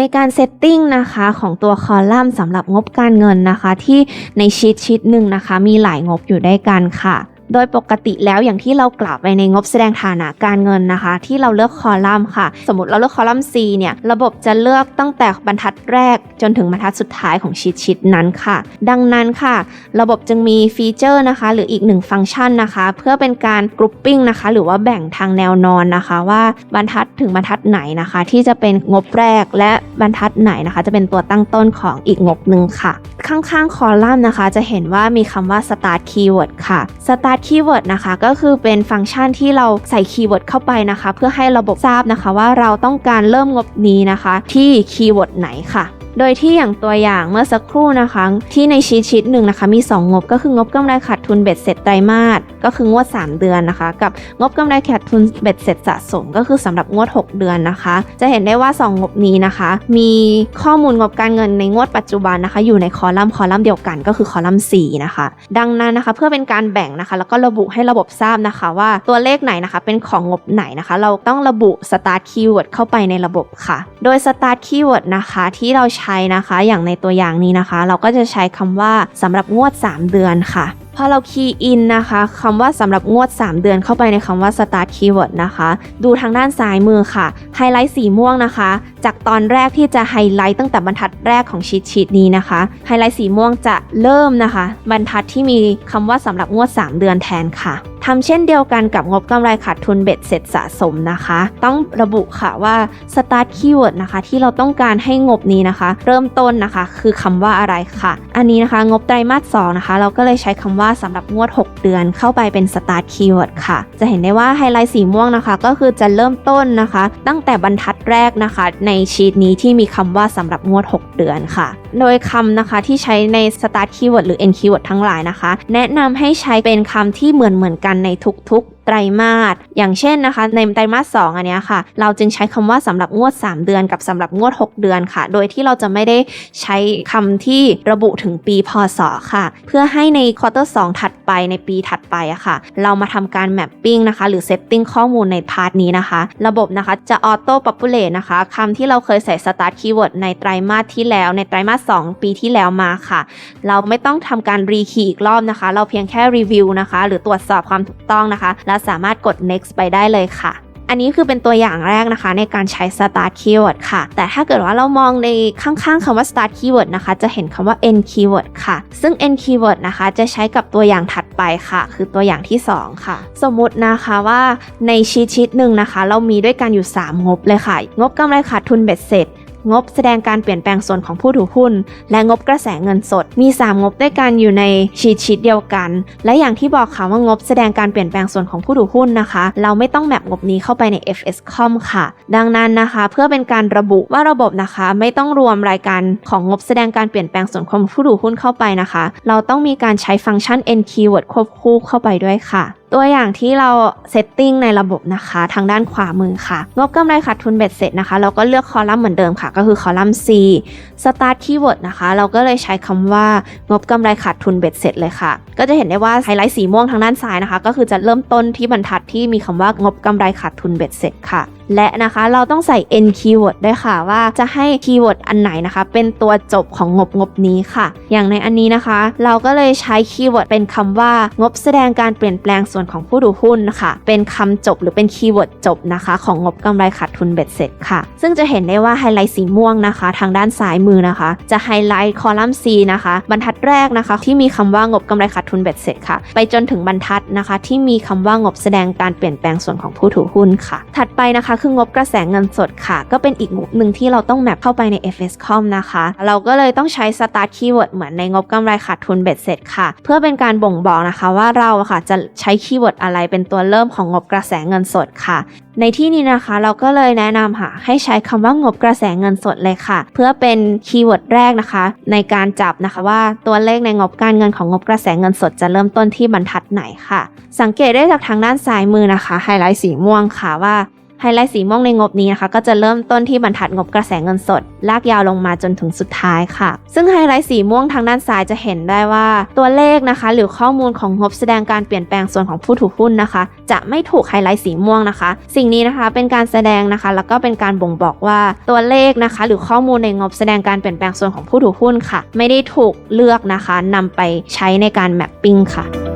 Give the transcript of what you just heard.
ในการเซตติ้งนะคะของตัวคอลัมน์สำหรับงบการเงินนะคะ ที่ในชีตชีตหนึ่งนะคะ มีหลายงบอยู่ด้วยกันค่ะ โดยปกติแล้วอย่างที่เรากล่าวไปในงบแสดงฐานะการเงินนะคะ ที่เราเลือกคอลัมน์ค่ะ สมมติเราเลือกคอลัมน์ C เนี่ยระบบจะเลือกตั้งแต่บรรทัดแรกจนถึงบรรทัดสุดท้ายของชีตชีตนั้นค่ะ ดังนั้นค่ะ ระบบจึงมีฟีเจอร์นะคะ หรืออีกหนึ่งฟังก์ชันนะคะ เพื่อเป็นการกรุ๊ปปิ้งนะคะ หรือว่าแบ่งทางแนวนอนนะคะ ว่าบรรทัดถึงบรรทัดไหนนะคะ ที่จะเป็นงบแรกและบรรทัดไหนนะคะ จะเป็นตัวตั้งต้นของอีกงบหนึ่งค่ะ ข้างๆ คอลัมน์นะคะ จะเห็นว่ามีคำว่า start keyword ค่ะ start keyword นะคะก็คือเป็นฟังก์ชันที่เราใส่คีย์เวิร์ดเข้าไปนะคะ เพื่อให้ระบบทราบนะคะว่าเราต้องการเริ่มงบนี้นะคะ ที่คีย์เวิร์ดไหนค่ะ โดยที่อย่างตัวอย่างเมื่อสักครู่นะคะ ที่ในชีชีตหนึ่งนะคะมี 2 งบก็คืองบกำไรขาดทุนเบ็ดเสร็จไตรมาสก็คืองวด 3 เดือนนะคะ กับงบกำไรขาดทุนเบ็ดเสร็จสะสม ก็คือสำหรับงวด 6 เดือนนะคะ จะเห็นได้ว่า 2 งบนี้นะคะ มีข้อมูลงบการเงินในงวดปัจจุบันนะคะ อยู่ในคอลัมน์คอลัมน์เดียวกันก็คือคอลัมน์4นะคะ ดังนั้นนะคะเพื่อเป็นการแบ่งนะคะ แล้วก็ระบุให้ระบบทราบนะคะ ว่าตัวเลขไหนนะคะ เป็นของงบไหนนะคะ เราต้องระบุ start keyword เข้าไปในระบบค่ะ โดย start keyword นะคะที่เราใช้นะคะ อย่างในตัวอย่างนี้นะคะ เราก็จะใช้คำว่าสำหรับงวด 3 เดือนค่ะพอเราคีย์อินนะคะคำว่าสำหรับงวด 3 เดือนเข้าไปในคำว่า start keyword นะคะ ดูทางด้านซ้ายมือค่ะ ไฮไลท์สีม่วงนะคะ จากตอนแรกที่จะไฮไลท์ตั้งแต่บรรทัดแรกของชีตชีตนี้นะคะ ไฮไลท์สีม่วงจะเริ่มนะคะ บรรทัดที่มีคำว่าสำหรับงวด 3 เดือนแทนค่ะ ทำเช่นเดียวกันกับงบกำไรขาดทุนเบ็ดเสร็จสะสมนะคะ ต้องระบุค่ะว่า start keyword นะคะ ที่เราต้องการให้งบนี้นะคะ เริ่มต้นนะคะ คือคำว่าอะไรค่ะ อันนี้นะคะงบไตรมาส2นะคะ เราก็เลยใช้คำว่าสำหรับงวด 6 เดือนเข้าไปเป็น start keyword ค่ะ จะเห็นได้ว่าไฮไลท์สีม่วงนะคะ ก็คือจะเริ่มต้นนะคะ ตั้งแต่บรรทัดแรกนะคะ ในชีตนี้ที่มีคำว่าสำหรับงวด 6 เดือนค่ะ โดยคำนะคะที่ใช้ใน start keyword หรือ end keyword ทั้งหลายนะคะ แนะนำให้ใช้เป็นคำที่เหมือนเหมือนกันในทุก ไตรมาส อย่างเช่นนะคะ ในไตรมาส2อันเนี้ยค่ะ เราจึงใช้คำว่าสำหรับงวด 3 เดือนกับสำหรับงวด 6 เดือนค่ะ โดยที่เราจะไม่ได้ใช้คำที่ระบุถึงปีพศค่ะ เพื่อให้ในควอเตอร์2ถัดไปในปีถัดไปอะค่ะ เรามาทำการแมปปิ้งนะคะ หรือเซตติ้งข้อมูลในพาร์ทนี้นะคะ ระบบนะคะจะออโต้ป๊อปปูเลตนะคะคำที่เราเคยใส่สตาร์ทคีย์เวิร์ดในไตรมาสที่แล้ว ในไตรมาส2ปีที่แล้วมาค่ะ เราไม่ต้องทำการรีคีย์อีกรอบนะคะ เราเพียงแค่รีวิวนะคะ หรือตรวจสอบความถูกต้องนะคะ และสามารถกด next ไปได้เลยค่ะ อันนี้คือเป็นตัวอย่างแรกนะคะ ในการใช้ start keyword ค่ะ แต่ถ้าเกิดว่าเรามองในข้างๆคำว่า start keyword นะคะ จะเห็นคำว่า end keyword ค่ะ ซึ่ง end keyword นะคะ จะใช้กับตัวอย่างถัดไปค่ะ คือตัวอย่างที่ 2 ค่ะ สมมตินะคะว่าในชีตชีตหนึ่งนะคะ เรามีด้วยกันอยู่ 3 งบเลยค่ะ งบกำไรขาดทุนเบ็ดเสร็จ งบแสดงการเปลี่ยนแปลงส่วนของผู้ถือหุ้น และงบกระแสเงินสด มี 3 งบด้วยกันอยู่ในชีชีตเดียวกัน และอย่างที่บอกค่ะว่างบแสดงการเปลี่ยนแปลงส่วนของผู้ถือหุ้นนะคะ เราไม่ต้องแมปงบนี้เข้าไปใน FSCOM ค่ะ ดังนั้นนะคะ เพื่อเป็นการระบุว่าระบบนะคะ ไม่ต้องรวมรายการของงบแสดงการเปลี่ยนแปลงส่วนของผู้ถือหุ้นเข้าไปนะคะ เราต้องมีการใช้ฟังก์ชัน n keyword ควบคู่เข้าไปด้วยค่ะ ตัวอย่างที่เราเซตติ้งในระบบนะคะ ทางด้านขวามือค่ะ งบกำไรขาดทุนเบ็ดเสร็จนะคะ เราก็เลือกคอลัมน์เหมือนเดิมค่ะ ก็คือคอลัมน์ C Start Keyword นะคะ เราก็เลยใช้คำว่างบกำไรขาดทุนเบ็ดเสร็จเลยค่ะ ก็จะเห็นได้ว่าไฮไลท์สีม่วงทางด้านซ้ายนะคะ ก็คือจะเริ่มต้นที่บรรทัดที่มีคำว่างบกำไรขาดทุนเบ็ดเสร็จค่ะ และนะคะเราต้องใส่ end keyword ด้วยค่ะ ว่าจะให้คีย์เวิร์ดอันไหนนะคะ เป็นตัวจบของงบงบนี้ค่ะ อย่างในอันนี้นะคะ เราก็เลยใช้คีย์เวิร์ดเป็นคำว่างบแสดงการเปลี่ยนแปลงส่วนของผู้ถือหุ้นนะคะเป็นคำจบหรือเป็นคีย์เวิร์ดจบนะคะ ของงบกำไรขาดทุนเบ็ดเสร็จค่ะ ซึ่งจะเห็นได้ว่าไฮไลท์สีม่วงนะคะ ทางด้านซ้ายมือนะคะ จะไฮไลท์คอลัมน์ C นะคะ บรรทัดแรกนะคะ ที่มีคำว่างบกำไรขาดทุนเบ็ดเสร็จค่ะ ไปจนถึงบรรทัดนะคะ ที่มีคำว่างบแสดงการเปลี่ยนแปลงส่วนของผู้ถือหุ้นค่ะ ถัดไปนะคะคืองบกระแสเงินสดค่ะ ก็เป็นอีกงบหนึ่งที่เราต้องแมปเข้าไปใน FSCOM นะคะ เราก็เลยต้องใช้ start keyword เหมือนในงบกำไรขาดทุนเบ็ดเสร็จค่ะ เพื่อเป็นการบ่งบอกนะคะว่าเราค่ะจะใช้คีย์เวิร์ดอะไรเป็นตัวเริ่มของงบกระแสเงินสดค่ะ ในที่นี้นะคะเราก็เลยแนะนำค่ะ ให้ใช้คำว่างบกระแสเงินสดเลยค่ะ เพื่อเป็นคีย์เวิร์ดแรกนะคะ ในการจับนะคะว่าตัวเลขในงบการเงินของงบกระแสเงินสดจะเริ่มต้นที่บรรทัดไหนค่ะ สังเกตได้จากทางด้านซ้ายมือนะคะไฮไลท์สีม่วงค่ะว่า ไฮไลท์สีม่วงในงบนี้นะคะ ก็จะเริ่มต้นที่บรรทัดงบกระแสเงินสด ลากยาวลงมาจนถึงสุดท้ายค่ะ ซึ่งไฮไลท์สีม่วงทางด้านซ้ายจะเห็นได้ว่า ตัวเลขนะคะ หรือข้อมูลของงบแสดงการเปลี่ยนแปลงส่วนของผู้ถือหุ้นนะคะ จะไม่ถูกไฮไลท์สีม่วงนะคะ สิ่งนี้นะคะเป็นการแสดงนะคะ แล้วก็เป็นการบ่งบอกว่าตัวเลขนะคะ หรือข้อมูลในงบแสดงการเปลี่ยนแปลงส่วนของผู้ถือหุ้นค่ะ ไม่ได้ถูกเลือกนะคะนำไปใช้ในการแมปปิ้งค่ะ